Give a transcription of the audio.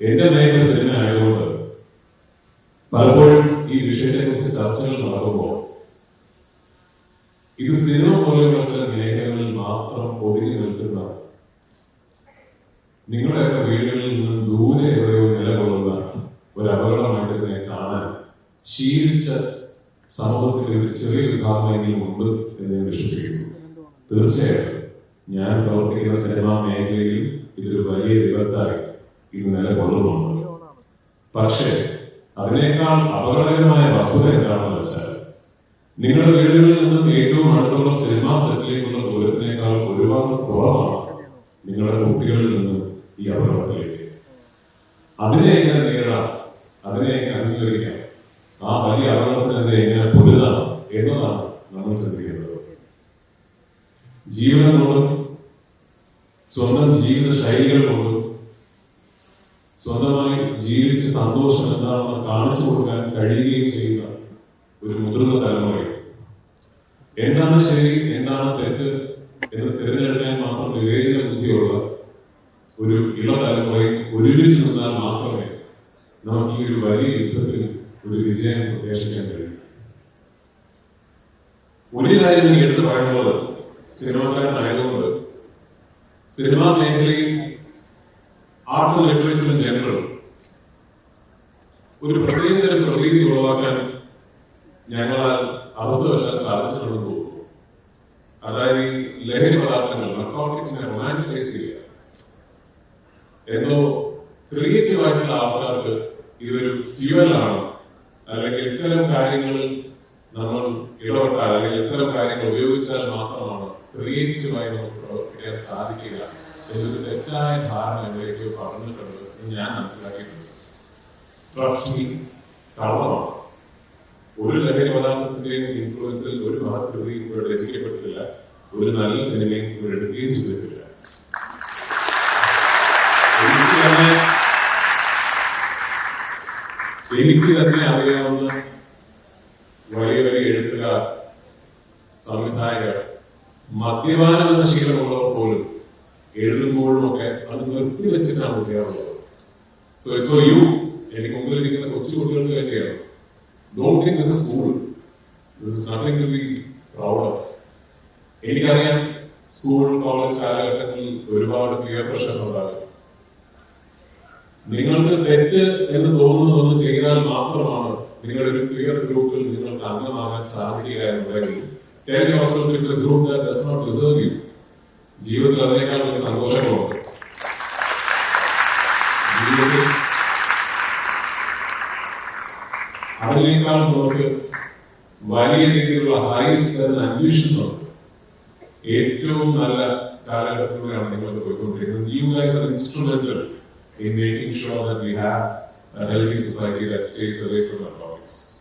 എന്റെ മേഖല സിനിമ ആയതുകൊണ്ട് പലപ്പോഴും ഈ വിഷയത്തെ കുറിച്ച് ചർച്ചകൾ നടക്കുമ്പോൾ ഇത് സിനിമ പോലെയുള്ള ചില മേഖലകളിൽ മാത്രം ഒതുങ്ങി നിൽക്കുന്ന നിങ്ങളുടെയൊക്കെ വീടുകളിൽ നിന്ന് ദൂരെ എവിടെയോ നിലകൊള്ളുന്ന ഒരു അപകടമായിട്ട് ഇതിനെ കാണാൻ ശീലിച്ച സമൂഹത്തിൽ ഒരു ചെറിയ വിഭാഗമെങ്കിലും ഉണ്ട് എന്ന് ഞാൻ വിശ്വസിക്കുന്നു. തീർച്ചയായിട്ടും ഞാൻ പ്രവർത്തിക്കുന്ന സിനിമാ മേഖലയിൽ ഇതൊരു വലിയ വിപത്തായി ഇത് നിലകൊള്ളുന്നുണ്ട് പക്ഷേ അതിനേക്കാൾ അപകടകരമായ വസ്തുത എന്താണെന്ന് വെച്ചാൽ നിങ്ങളുടെ വീടുകളിൽ നിന്നും ഏറ്റവും അടുത്തുള്ള സിനിമാ സെറ്റിലേക്കുള്ള ദൂരത്തിനേക്കാൾ ഒരുപാട് കുറവാണ് നിങ്ങളുടെ കുട്ടികളിൽ നിന്നും ഈ അപകടത്തിലേക്ക്. അതിനെ എങ്ങനെ നേരിടാം? അതിനെ അംഗീകരിക്കാം? ആ വലിയ അപകടത്തിനെതിരെ എങ്ങനെ പൊരുതാം എന്നതാണ് നമ്മൾ ചിന്തിക്കുന്നത് ജീവിതം കൊണ്ടും സ്വന്തം ജീവിത ശൈലികൾ കൊണ്ടും സ്വന്തമായി ജീവിച്ച സന്തോഷം എന്താണെന്ന് കാണിച്ചു കൊടുക്കാൻ കഴിയുകയും ചെയ്യുന്ന ഒരു മുതിർന്ന തലമുറ എന്താണ് ശരി എന്താണ് തെറ്റ് എന്ന് തിരഞ്ഞെടുക്കാൻ മാത്രം വിവേചന ബുദ്ധിയുള്ള ഒരു ഇള തലമുറയും ഒരുമിച്ച് നിന്നാൽ മാത്രമേ നമുക്ക് ഈ ഒരു വലിയ യുദ്ധത്തിൽ ഒരു വിജയം പ്രതീക്ഷിക്കാൻ കഴിയൂ. ഒരു കാര്യം എനിക്ക് എടുത്തു പറയുന്നത് സിനിമാക്കാരനായതുകൊണ്ട് സിനിമാ മേഖലയിൽ ആർട്സ് ലിറ്ററേച്ചർ ഇൻ ജനറൽ ഒരു പ്രത്യേക തരം പ്രതീതി ഉളവാക്കാൻ ഞങ്ങളാൽ അബദ്ധവശാൽ സാധിച്ചിട്ടുണ്ടെന്ന് തോന്നുന്നു അതായത് ഈ ലഹരി പദാർത്ഥങ്ങൾ നർക്കോട്ടിക്സിനെ റൊമാന്റിസൈസ് ചെയ്യുക. എന്തോ ക്രിയേറ്റീവ് ആയിട്ടുള്ള ആൾക്കാർക്ക് ഇതൊരു ഫ്യൂവലാണ് അല്ലെങ്കിൽ ഇത്തരം കാര്യങ്ങൾ നമ്മൾ ഇടപെട്ടാൽ അല്ലെങ്കിൽ ഇത്തരം കാര്യങ്ങൾ ഉപയോഗിച്ചാൽ മാത്രമാണ് ക്രിയേറ്റീവായി നമുക്ക് പ്രവർത്തിക്കാൻ സാധിക്കുക. തെറ്റായ ധാരണ എവിടെയൊക്കെയോ പറഞ്ഞിട്ടുണ്ട് എന്ന് ഞാൻ മനസ്സിലാക്കിയിട്ടുണ്ട്. ട്രസ്റ്റ് കള്ളമാണ്. ഒരു ലഹരി പദാർത്ഥത്തിന്റെയും ഇൻഫ്ലുവൻസിൽ ഒരു മഹത്കൃതിയും ഇവിടെ രചിക്കപ്പെട്ടിട്ടില്ല. ഒരു നല്ല സിനിമയും ഇവിടെ എടുക്കുകയും ചെയ്തിട്ടില്ല. എനിക്ക് തന്നെ അറിയാവുന്ന വലിയ വലിയ എഴുത്തുകാർ സംവിധായകർ മദ്യപാനം എന്ന ശീലമുള്ളവർ പോലും എഴുതുമ്പോഴും ഒക്കെ അത് നിർത്തിവെച്ചിട്ടാണ് ചെയ്യാറുള്ളത്. സോ ഇറ്റ്സ് ഫോർ യു എനിക്ക് മുമ്പിൽ ഇരിക്കുന്ന കൊച്ചു കുട്ടികൾക്ക് വേണ്ടിയാണ്. Don't think this school this is nothing to be proud of എനിക്കറിയാം സ്കൂൾ കോളേജ് കാലഘട്ടങ്ങളിൽ ഒരുപാട് പിയർ പ്രഷേഴ്സ് ഉണ്ടാകും. നിങ്ങൾക്ക് തെറ്റ് എന്ന് തോന്നുന്നതൊന്ന് ചെയ്താൽ മാത്രമാണ് നിങ്ങളുടെ ഒരു പിയർ ഗ്രൂപ്പിൽ നിങ്ങൾക്ക് അംഗമാകാൻ സാധിക്കുക എന്നുണ്ടെങ്കിൽ tell yourself it's a group that does not deserve you ജീവിതത്തിൽ അതിനേക്കാൾ വലിയ സന്തോഷങ്ങളുണ്ട് ജീവിതത്തിൽ അതിനേക്കാൾ നമുക്ക് വലിയ രീതിയിലുള്ള ഹൈസ് തരുന്ന അന്വേഷണം ഉണ്ട് ഏറ്റവും നല്ല കാലഘട്ടത്തിലൂടെയാണ് നിങ്ങൾക്ക് പോയിക്കൊണ്ടിരിക്കുന്നത് you guys are instrumental in making sure that we have a healthy society that stays away from narcotics.